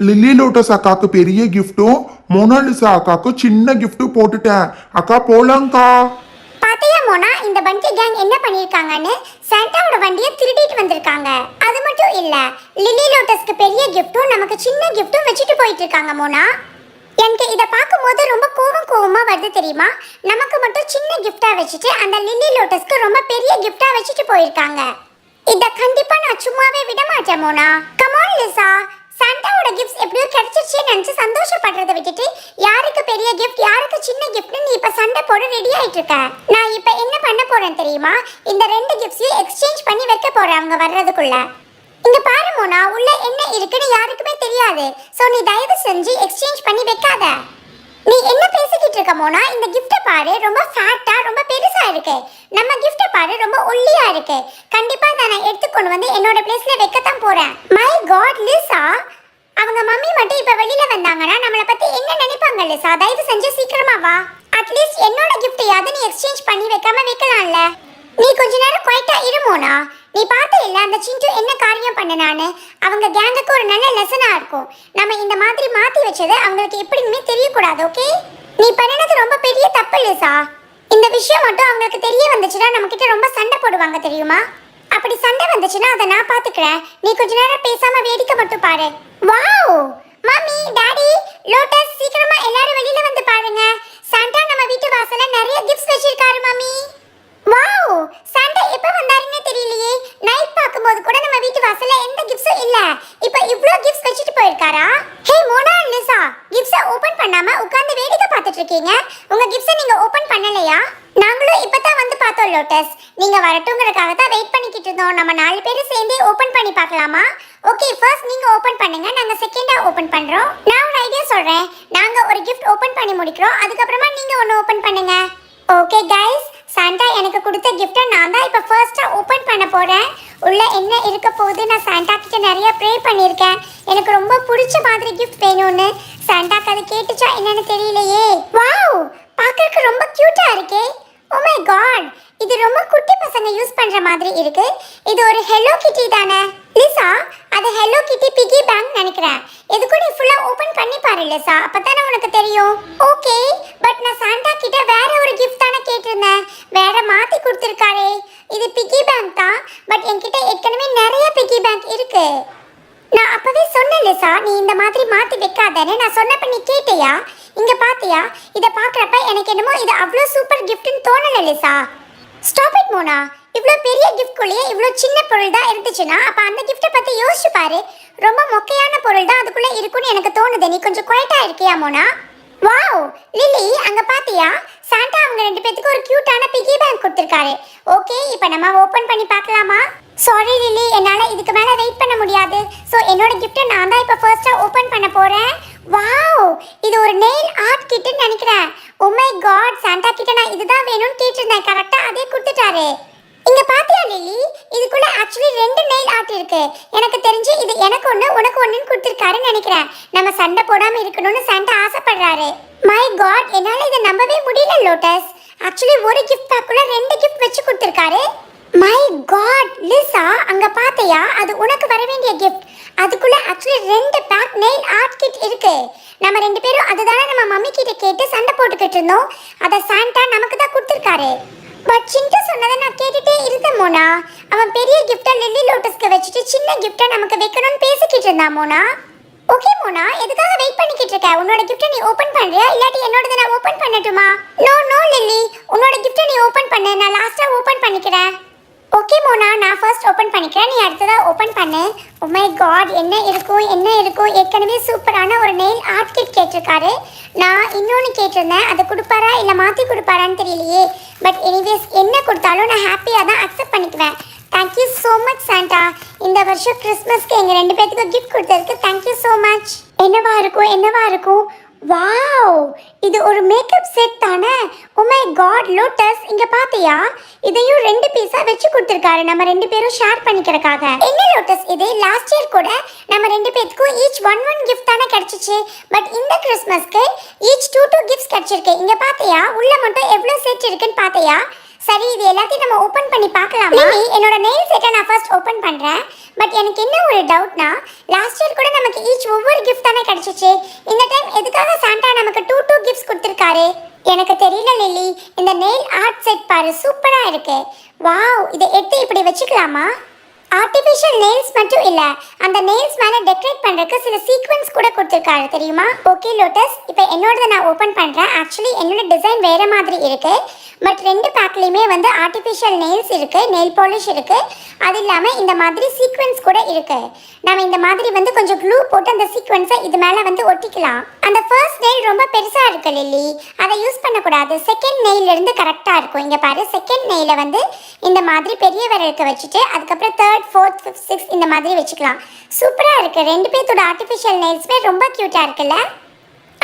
Lily lotus அக்காக்கு பெரிய கிஃப்ட்டும் Mona Lisa அக்காக்கு சின்ன கிஃப்ட்டும் போட்டுட்டேன் அக்கா போலாங்க்கா பாத்தியா மோனா இந்த பண்டி கேங் என்ன பண்ணிருக்காங்கன்னு சாண்டாவோட வண்டியை திருடிட்டு வந்திருக்காங்க அது மட்டும் இல்ல லில்லி லோட்டஸ்க்கு பெரிய கிஃப்ட்டும் நமக்கு சின்ன கிஃப்ட்டும் வச்சுட்டு போயிட்டு இருக்காங்க மோனா எனக்கு இதை பார்க்கும்போது ரொம்ப கோவம் கோவமாக வருது தெரியுமா நமக்கு மட்டும் சின்ன கிஃப்டா வச்சுட்டு அந்த லில்லி லோட்டஸ்க்கு ரொம்ப பெரிய கிஃப்டா வச்சுட்டு போயிருக்காங்க இதை கண்டிப்பா நான் சும்மாவே விட மாட்டேன் மோனா கமான் லிசா சாண்டாவோட கிஃப்ட்ஸ் எப்படியோ கிடைச்சிருச்சுன்னு நினச்சி சந்தோஷப்படுறத விட்டுட்டு யாருக்கு பெரிய கிஃப்ட் யாருக்கு சின்ன கிஃப்ட்னு நீ சண்டை போட ரெடி ஆகிட்டு இருக்க நான் இப்போ என்ன பண்ண போகிறேன் தெரியுமா? இந்த ரெண்டு கிஃப்ட்ஸையும் எக்ஸ்சேஞ்ச் பண்ணி வைக்க போகிறேன் அவங்க வர்றதுக்குள்ள. இங்கே பாரு மோனா உள்ள என்ன இருக்குன்னு யாருக்குமே தெரியாது. ஸோ நீ தயவு செஞ்சு எக்ஸ்சேஞ்ச் பண்ணி வைக்காத. நீ என்ன பேசிக்கிட்டு இருக்க மோனா? இந்த கிஃப்ட்டை பாரு ரொம்ப ஃபேட்டா ரொம்ப பெருசா இருக்கு. நம்ம கிஃப்ட்டை பாரு ரொம்ப ஒல்லியா இருக்கு. கண்டிப்பா நான் எடுத்து கொண்டு வந்து என்னோட பிளேஸ்ல வைக்கத்தான் போறேன். மை காட் லிசா அவங்க மம்மி மட்டும் இப்ப வெளியில வந்தாங்கன்னா நம்மள பத்தி என்ன நினைப்பாங்க லிசா தயவு செஞ்சு சீக்கிரமா வா. அட்லீஸ்ட் என்னோட கிஃப்ட்டையாவது நீ எக்ஸ்சேஞ்ச் பண்ணி வைக்காம வைக்கலாம்ல. நீ கொஞ்ச நேரம் குவைட்டா இருமோனா நீ பார்த்த இல்ல அந்த சிண்டு என்ன காரியம் பண்ணனான்னு? அவங்க கேங்குக்கு ஒரு நல்ல லெசனா இருக்கும். நம்ம இந்த மாதிரி மாத்தி வச்சது அவங்களுக்கு எப்படின்னு தெரியக்கூடாது ஓகே நீ பண்ணினது ரொம்ப பெரிய தப்பு லிசா இந்த விஷயம் மட்டும் அவங்களுக்கு தெரிய வந்துச்சுன்னா நம்ம கிட்ட ரொம்ப சண்டை போடுவாங்க தெரியுமா? அப்படி சண்டை வந்துச்சுன்னா அதை நான் பாத்துக்கிறேன் நீ கொஞ்ச நேரம் பேசாம வேடிக்கை மட்டும் பாரு. வாவ் மம்மி டாடி லோட்டஸ் சீக்கிரமா எல்லாரும் வெளியில வந்து பாருங்க. சாண்டா நம்ம வீட்டு வாசல்ல நிறைய கிஃப்ட்ஸ் வச்சிருக்காரு மம்மி வாவ் சாண்டா எப்ப வந்தாருன்னு தெரியலையே. நைட் பார்க்கும்போது கூட நம்ம வீட்டு வாசல்ல எந்த கிஃப்ட்ஸும் இல்ல. இப்போ இவ்ளோ கிஃப்ட்ஸ் வச்சுட்டு போயிருக்காரா? ஹே மோனா லிசா கிஃப்ட்ஸை ஓபன் பண்ணாம உட்கார்ந்து வேடிக்கை பார்த்துட்டு இருக்கீங்க. உங்க கிஃப்ட்ஸை நீங்க ஓபன் பண்ணலையா? நாங்களும் இப்பதான் வந்து பார்த்தோம் லோட்டஸ் நீங்க வரட்டுங்கிறதுக்காக தான் வெயிட் பண்ணிக்கிட்டு இருந்தோம். நம்ம நாலு பேரும் சேர்ந்தே ஓபன் பண்ணி பார்க்கலாமா? ஓகே ஃபர்ஸ்ட் நீங்க ஓபன் பண்ணுங்க. நாங்க செகண்டா ஓபன் பண்றோம். நான் ஒரு ஐடியா சொல்றேன். நாங்க ஒரு கிஃப்ட் ஓபன் பண்ணி முடிக்கிறோம். அதுக்கப்புறமா நீங்க ஒன்னு ஓபன் பண்ணுங்க. ஓகே கைஸ் சாண்டா எனக்கு கொடுத்த கிஃப்ட்டை நான் தான் இப்போ ஃபர்ஸ்ட்டாக ஓப்பன் பண்ண போகிறேன் உள்ள என்ன இருக்க போகுது நான் சாண்டா கிட்ட நிறைய ப்ரே பண்ணியிருக்கேன். எனக்கு ரொம்ப பிடிச்ச மாதிரி கிஃப்ட் வேணும்னு. சாண்டாக்கு அது கேட்டுச்சா என்னன்னு தெரியலையே. வாவ் பார்க்கறதுக்கு ரொம்ப க்யூட்டாக இருக்கே. ஓ மை காட் இது ரொம்ப குட்டி யூஸ் பண்ற மாதிரி இருக்கு. இது ஒரு ஹெலோ கிட்டி தானே? லிசா அது ஹெலோ கிட்டி பிகி பேங்க் நினைக்கிறேன். இது கூட ஃபுல்லா ஓபன் பண்ணி பாரு லிசா. அப்பதானே உனக்கு தெரியும். ஓகே பட் நான் சாண்டா கிட்ட வேற ஒரு கிஃப்ட் தானே கேட்டிருந்தேன். வேற மாத்தி கொடுத்துருக்காரே. இது பிகி பேங்க் தான் பட் என்கிட்ட ஏற்கனவே நிறைய பிகி பேங்க் இருக்கு. நான் அப்பவே சொன்னேன் லிசா நீ இந்த மாதிரி மாத்தி வைக்காதன்னு நான் சொன்னப்ப நீ கேட்டியா? இங்க பாத்தியா? இதை பாக்குறப்ப எனக்கு என்னமோ இது அவ்வளோ சூப்பர் கிஃப்ட்னு தோணல லிசா. ஸ்டாப் இட் மோனா இவ்வளோ பெரிய கிஃப்ட்குள்ளேயே இவ்வளோ சின்ன பொருள் தான் இருந்துச்சுன்னா அப்போ அந்த கிஃப்ட்டை பற்றி யோசிச்சு பாரு. ரொம்ப மொக்கையான பொருள் தான் அதுக்குள்ளே இருக்குன்னு எனக்கு தோணுது. நீ கொஞ்சம் குவைட்டாக இருக்கியா மோனா? வாவ் லில்லி அங்கே பார்த்தியா சாண்டா அவங்க ரெண்டு பேத்துக்கு ஒரு கியூட்டான பிகி பேங்க் கொடுத்துருக்காரு. ஓகே இப்போ நம்ம ஓப்பன் பண்ணி பார்க்கலாமா? சாரி லில்லி என்னால் இதுக்கு மேலே வெயிட் பண்ண முடியாது. ஸோ என்னோட கிஃப்ட்டை நான் தான் இப்போ ஃபர்ஸ்ட்டாக ஓப்பன் பண்ண போகிறேன் வாவ் இது ஒரு நெயில் ஆர்ட் கிட்டுன்னு நினைக்கிறேன். ஓ மை காட் சாண்டா கிட்ட நான் இதுதான் வேணும்னு கேட்டிருந்தேன். கரெக்டா அதே கொடுத்துட்டாரு. இங்க பாத்தியா லிலி இதுக்குள்ள ஆக்சுவலி ரெண்டு நெயில் ஆர்ட் இருக்கு. எனக்கு தெரிஞ்சு இது எனக்கு ஒண்ணு உனக்கு ஒண்ணுன்னு கொடுத்துருக்காருன்னு நினைக்கிறேன். நம்ம சண்டை போடாம இருக்கணும்னு சாண்டா ஆசைப்படுறாரு. மை காட் என்னால இதை நம்பவே முடியல லோட்டஸ் ஆக்சுவலி ஒரு கிஃப்ட் பேக்குள்ள ரெண்டு கிஃப்ட் வச்சு கொடுத்துருக்காரு. மை காட் லிசா அங்க பாத்தியா? அது உனக்கு வர வேண்டிய கிஃப்ட் அதுக்குள்ள ஆக்சுவலி ரெண்டு பேக் நெயில் ஆர்ட் கிட் இருக்கு. நம்ம ரெண்டு பேரும் அதுதானே நம்ம மம்மி கிட்ட கேட்டு சண்டை போட்டுக்கிட்டு இருந்தோம். அதை சாண்டா நமக்கு தான் கொடுத்துருக்காரு. பட் சிண்டு சொன்னதை நான் கேட்டுட்டே இருந்தேன் மோனா. அவன் பெரிய கிஃப்டை லில்லி லோட்டஸ்க்கு வச்சுட்டு சின்ன கிஃப்டை நமக்கு வைக்கணும்னு பேசிக்கிட்டு இருந்தான் மோனா. ஓகே மோனா. எதுக்காக வெயிட் பண்ணிக்கிட்டு இருக்க? உன்னோட கிஃப்ட்டை நீ ஓபன் பண்றியா? இல்லாட்டி என்னோடத நான் ஓபன் பண்ணட்டுமா? நோ நோ லில்லி உன்னோட கிஃப்ட்டை நீ ஓபன் பண்ணு. நான் லாஸ்டா ஓபன் பண்ணிக்கிறேன். ஓகே மோனா நான் ஃபர்ஸ்ட் ஓப்பன் பண்ணிக்கிறேன். நீ அடுத்ததாக ஓப்பன் பண்ணு. ஓ மை காட் என்ன இருக்கும் என்ன இருக்கும் ஏற்கனவே சூப்பரான ஒரு நெயில் ஆர்ட் கிட் கேட்டிருக்காரு. நான் இன்னொன்று கேட்டிருந்தேன். அதை கொடுப்பாரா இல்லை மாற்றி கொடுப்பாரான்னு தெரியலையே. பட் எனிவேஸ் என்ன கொடுத்தாலும் நான் ஹாப்பியாக தான் அக்செப்ட் பண்ணிக்குவேன். தேங்க்யூ ஸோ மச் சாண்டா இந்த வருஷம் கிறிஸ்மஸ்க்கு எங்கள் ரெண்டு பேர்த்துக்கும் கிஃப்ட் கொடுத்ததுக்கு தேங்க்யூ ஸோ மச் என்னவா இருக்கும் என்னவா இருக்கும்? வாவ்! இது ஒரு மேக்கப் செட் தானே? உமை காட் லோட்டஸ் இங்க பாத்தியா? இதையும் ரெண்டு பீஸா வச்சு கொடுத்துருக்காரு. நம்ம ரெண்டு பேரும் ஷேர் பண்ணிக்கிறதுக்காக. என்ன லோட்டஸ் இது? லாஸ்ட் இயர் கூட நம்ம ரெண்டு பேத்துக்கும் ஈச் ஒன் ஒன் கிஃப்ட் தானே கிடைச்சிச்சு. பட் இந்த கிறிஸ்மஸ்க்கு ஈச் டூ டூ கிஃப்ட்ஸ் கிடைச்சிருக்கு. இங்க பாத்தியா? உள்ள மட்டும் எவ்வளவு செட் இருக்குன்னு பாத்தியா? சரி இது எல்லாத்தையும் நம்ம ஓபன் பண்ணி பார்க்கலாமா? என்னோட நெயில் செட்டை நான் ஃபர்ஸ்ட் ஓபன் பண்றேன். பட் எனக்கு என்ன ஒரு டவுட்னா லாஸ்ட் இயர் கூட நமக்கு ஈச் ஒவ்வொரு கிஃப்ட் தானே கிடைச்சிச்சு. இந்த டைம் எதுக்காக சாண்டா நமக்கு டூ டூ கிஃப்ட்ஸ் கொடுத்துருக்காரு? எனக்கு தெரியல லில்லி இந்த நெயில் ஆர்ட் செட் பாரு சூப்பரா இருக்கு. வாவ் இதை எடுத்து இப்படி வச்சுக்கலாமா? ஆர்டிஃபிஷியல் நெயில்ஸ் மட்டும் இல்லை அந்த நெயில்ஸ் மேலே டெக்கரேட் பண்ணுறதுக்கு சில சீக்வன்ஸ் கூட கொடுத்துருக்காரு தெரியுமா? ஓகே லோட்டஸ் இப்போ என்னோடத நான் ஓப்பன் பண்ணுறேன் ஆக்சுவலி என்னோட டிசைன் வேறு மாதிரி இருக்குது பட் ரெண்டு பேக்லேயுமே வந்து ஆர்டிஃபிஷியல் நெயில்ஸ் இருக்குது நெயில் பாலிஷ் இருக்குது அது இல்லாமல் இந்த மாதிரி சீக்வன்ஸ் கூட இருக்குது நம்ம இந்த மாதிரி வந்து கொஞ்சம் க்ளூ போட்டு அந்த சீக்வன்ஸை இது மேலே வந்து ஒட்டிக்கலாம். அந்த ஃபர்ஸ்ட் நெயில் ரொம்ப பெருசாக இருக்கு லில்லி அதை யூஸ் பண்ணக்கூடாது. செகண்ட் நெயில் கரெக்டாக இருக்கும். இங்கே பாரு செகண்ட் நெயிலை வந்து இந்த மாதிரி பெரிய விரலுக்கு வச்சுட்டு அதுக்கப்புறம் தேர்ட் ஃபோர்த் ஃபிஃப்த் சிக்ஸ் இந்த மாதிரி வச்சுக்கலாம். சூப்பராக இருக்குது ரெண்டு பேர்த்தோட ஆர்டிஃபிஷியல் நெயில்ஸுமே ரொம்ப க்யூட்டாக இருக்குல்ல?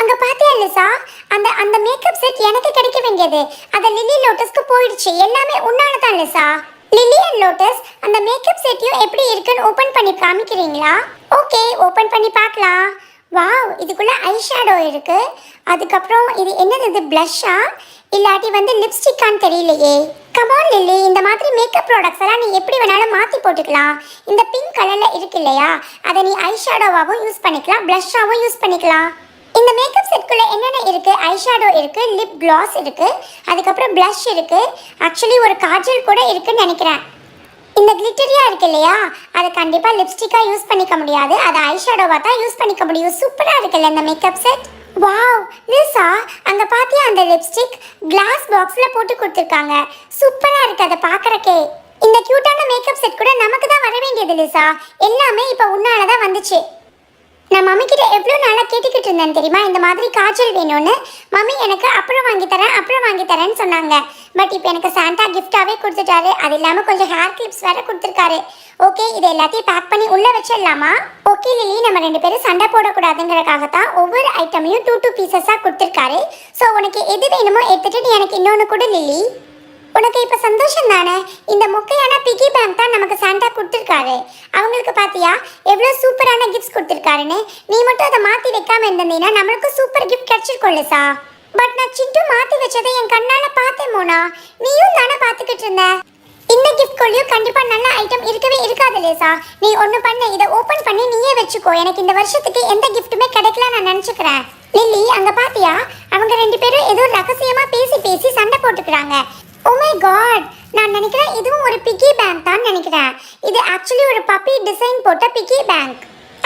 அங்கே பார்த்தியா லிசா? அந்த அந்த மேக்கப் செட் எனக்கு கிடைக்க வேண்டியது. அது லில்லி லோட்டஸ்க்கு போயிடுச்சு. எல்லாமே உன்னால தான் லிசா. லில்லி அண்ட் லோட்டஸ் அந்த மேக்கப் செட்டையும் எப்படி இருக்குன்னு ஓப்பன் பண்ணி காமிக்கிறீங்களா? ஓகே ஓப்பன் பண்ணி பார்க்கலாம். வாவ் இதுக்குள்ள ஐ ஷேடோ இருக்கு. அதுக்கப்புறம் இது என்னது இது ப்ளஷ்ஷா இல்லாட்டி வந்து லிப்ஸ்டிக்கான்னு தெரியலையே. கமான் லில்லி இந்த மாதிரி மேக்கப் ப்ராடக்ட்ஸ் எல்லாம் நீ எப்படி வேணாலும் மாற்றி போட்டுக்கலாம். இந்த பிங்க் கலரில் இருக்கு இல்லையா? அதை நீ ஐ ஷேடோவாகவும் யூஸ் பண்ணிக்கலாம் ப்ளஷ்ஷாகவும் யூஸ் பண்ணிக்கலாம். இந்த மேக்கப் செட்குள்ளே என்னென்ன இருக்கு? ஐஷேடோ இருக்குது லிப் க்ளாஸ் இருக்குது அதுக்கப்புறம் ப்ளஷ் இருக்குது ஆக்சுவலி ஒரு காஜல் கூட இருக்குன்னு நினைக்கிறேன். இந்த கிளிட்டரியா இருக்கு இல்லையா? அதை கண்டிப்பா லிப்ஸ்டிக்கா யூஸ் பண்ணிக்க முடியாது. அதை ஐஷேடோவா தான் யூஸ் பண்ணிக்க முடியும். சூப்பரா இருக்குல்ல இந்த மேக்கப் செட் வாவ் லிசா அங்க பாத்தியா அந்த லிப்ஸ்டிக் கிளாஸ் பாக்ஸ்ல போட்டு கொடுத்துருக்காங்க. சூப்பரா இருக்கு அதை பார்க்குறக்கே. இந்த கியூட்டான மேக்கப் செட் கூட நமக்கு தான் வர வேண்டியது லிசா எல்லாமே இப்போ உன்னால தான் வந்துச்சு. நான் மம்மி கிட்ட எவ்வளோ நாளாக கேட்டுக்கிட்டு இருந்தேன் தெரியுமா? இந்த மாதிரி காய்ச்சல் வேணும்னு. மம்மி எனக்கு அப்புறம் வாங்கி தரேன் அப்புறம் வாங்கி தரேன்னு சொன்னாங்க. பட் இப்போ எனக்கு சாண்டா கிஃப்டாகவே கொடுத்துட்டாரு. அது இல்லாமல் கொஞ்சம் ஹேர் கிளிப்ஸ் வேற கொடுத்துருக்காரு. ஓகே இது எல்லாத்தையும் பேக் பண்ணி உள்ளே வச்சிடலாமா? ஓகே லிலி நம்ம ரெண்டு பேரும் சண்டை போடக்கூடாதுங்கிறதுக்காக தான் ஒவ்வொரு ஐட்டமையும் டூ டூ பீசஸாக கொடுத்துருக்காரு. ஸோ உனக்கு எது வேணுமோ எடுத்துட்டு எனக்கு இன்னொன்று கூட லிலி உனக்கு இப்ப சந்தோஷம் தானே? இந்த மொக்கையான பிகி பேங்க் தான் நமக்கு சாண்டா கொடுத்துருக்காரு. அவங்களுக்கு பாத்தியா? எவ்வளவு சூப்பரான கிஃப்ட்ஸ் கொடுத்துருக்காருன்னு. நீ மட்டும் அதை மாத்தி வைக்காம இருந்தீங்கன்னா நம்மளுக்கு சூப்பர் கிஃப்ட் கிடைச்சிருக்கும் லிசா பட் நான் சிண்டு மாத்தி வச்சதை என் கண்ணால பார்த்தேன் மோனா. நீயும் தானே பார்த்துக்கிட்டு இருந்த? இந்த கிஃப்ட் கொள்ளையும் கண்டிப்பா நல்ல ஐட்டம் இருக்கவே இருக்காது லேசா நீ ஒண்ணு பண்ணு இதை ஓபன் பண்ணி நீயே வச்சுக்கோ. எனக்கு இந்த வருஷத்துக்கு எந்த கிஃப்ட்டுமே கிடைக்கல நான் நினைச்சுக்கிறேன். லில்லி அங்க பாத்தியா? அவங்க ரெண்டு பேரும் ஏதோ ரகசியமா பேசி பேசி சண்டை போட்டுக்கிறாங்க. Oh ஓமே காட் நான் நினைக்கிறேன் இதுவும் ஒரு பிக்கி பேங்க் தான் நினைக்கிறேன். இது ஆக்சுவலி ஒரு பப்பி டிசைன் போட்ட பிக்கி பேங்க்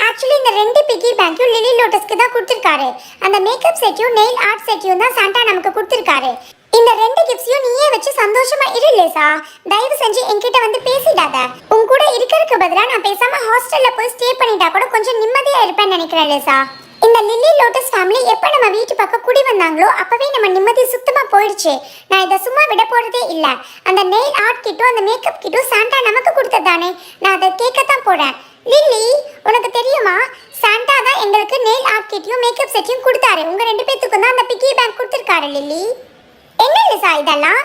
ஆக்சுவலி இந்த ரெண்டு பிக்கி பேங்க்கும் லிலி லோட்டஸ்க்கு தான் கொடுத்துருக்காரு. அந்த மேக்கப் செட்டையும் நெயில் ஆர்ட் செட்டையும் தான் சாண்டா நமக்கு கொடுத்துருக்காரு. இந்த ரெண்டு கிஃப்ட்ஸையும் நீயே வச்சு சந்தோஷமா இரு லேசா தயவு செஞ்சு என்கிட்ட வந்து பேசிடாத. உன் கூட இருக்கிறதுக்கு பதிலாக நான் பேசாம ஹாஸ்டல்ல போய் ஸ்டே பண்ணிட்டா கூட கொஞ்சம் நிம்மதியா இருப்பேன்னு நினைக்கிறேன் லேசா இந்த லில்லி லோட்டஸ் ஃபேமிலி எப்போ நம்ம வீட்டு பக்கம் குடி வந்தாங்களோ அப்போவே நம்ம நிம்மதி சுத்தமாக போயிடுச்சு. நான் இதை சும்மா விட போகிறதே இல்லை. அந்த நெயில் ஆர்ட் கிட்டும் அந்த மேக்கப் கிட்டும் சாண்டா நமக்கு கொடுத்ததானே நான் அதை கேட்கத்தான் போகிறேன் லில்லி உனக்கு தெரியுமா? சாண்டா தான் எங்களுக்கு நெயில் ஆர்ட் கிட்டையும் மேக்கப் செட்டையும் கொடுத்தாரு. உங்கள் ரெண்டு பேத்துக்கும் தான் அந்த பிக்கி பேங்க் கொடுத்துருக்காரு லில்லி. என்ன லிசா இதெல்லாம்?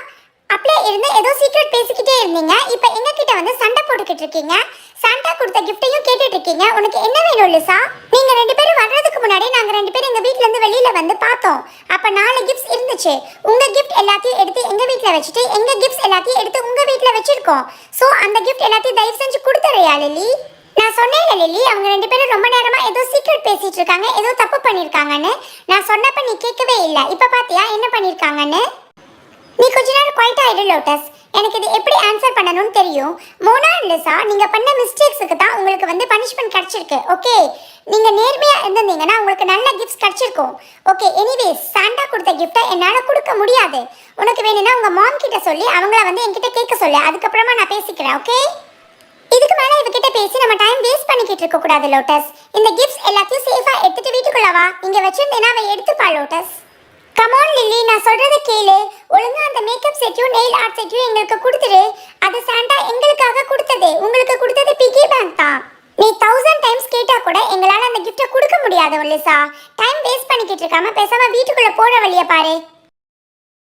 அப்படியே இருந்து ஏதோ சீக்ரெட் பேசிக்கிட்டே இருந்தீங்க. இப்போ எங்ககிட்ட வந்து சண்டை போட்டுக்கிட்டு இருக்கீங்க. சாண்டா கொடுத்த கிஃப்ட்டையும் கேட்டுட்டு இருக்கீங்க உனக்கு என்ன வேணும் லிசா நீங்க ரெண்டு பேரும் வர்றதுக்கு முன்னாடி நாங்க ரெண்டு பேரும் எங்க வீட்ல இருந்து வெளியில வந்து பார்த்தோம். அப்ப நாலு கிஃப்ட்ஸ் இருந்துச்சு. உங்க கிஃப்ட் எல்லாத்தையும் எடுத்து எங்க வீட்ல வச்சுட்டு எங்க கிஃப்ட்ஸ் எல்லாத்தையும் எடுத்து உங்க வீட்ல வச்சிருக்கோம். சோ அந்த கிஃப்ட் எல்லாத்தையும் தயவு செஞ்சு கொடுத்துறியா லிலி நான் சொன்னேன் லில்லி அவங்க ரெண்டு பேரும் ரொம்ப நேரமா ஏதோ சீக்ரெட் பேசிட்டு இருக்காங்க ஏதோ தப்பு பண்ணிருக்காங்கன்னு. நான் சொன்னப்ப நீ கேட்கவே இல்லை. இப்ப பாத்தியா என்ன பண்ணிருக்காங்கன்னு? நீ கொஞ்ச நேரம் குவைட் ஆயிடு லோட்டஸ் எனக்கு இது எப்படி ஆன்சர் பண்ணணும்னு தெரியும்? மோனா லிசா நீங்க பண்ண மிஸ்டேக்ஸுக்கு தான் உங்களுக்கு வந்து பனிஷ்மெண்ட் கிடைச்சிருக்கு ஓகே நீங்க நேர்மையா இருந்திருந்தீங்கன்னா உங்களுக்கு நல்ல கிஃப்ட்ஸ் கிடைச்சிருக்கும் ஓகே எனிவேஸ் சாண்டா கொடுத்த கிஃப்ட்டை என்னால கொடுக்க முடியாது. உனக்கு வேணும்னா உங்க மாம் கிட்ட சொல்லி அவங்கள வந்து என்கிட்ட கேட்க சொல்லு. அதுக்கப்புறமா நான் பேசிக்கிறேன் ஓகே இதுக்கு மேல இவகிட்ட பேசி நம்ம டைம் வேஸ்ட் பண்ணிக்கிட்டு இருக்க கூடாது லோட்டஸ் இந்த கிஃப்ட்ஸ் எல்லாத்தையும் சேஃபா எடுத்துட்டு வீட்டுக்குள்ளவா இங்க வச்சிருந்தேன்னா அவ எடுத்துப்பா லோட்டஸ் நான் சொல்றத கேளு. ஒழுங்கா அந்த மேக்கப் செட்டையும் நெயில் ஆர்ட் செட்டையும் எங்களுக்கு கொடுத்துரு. அது சாண்டா எங்களுக்காக கொடுத்தது. உங்களுக்கு கொடுத்தது பிகி பேங்க் தான். நீ தௌசண்ட் டைம்ஸ் கேட்டா கூட எங்களால அந்த கிஃப்ட்டை கொடுக்க முடியாது ஒல்லிசா. டைம் வேஸ்ட் பண்ணிக்கிட்டு இருக்காம பேசாம வீட்டுக்குள்ள போற வழியை பாரு.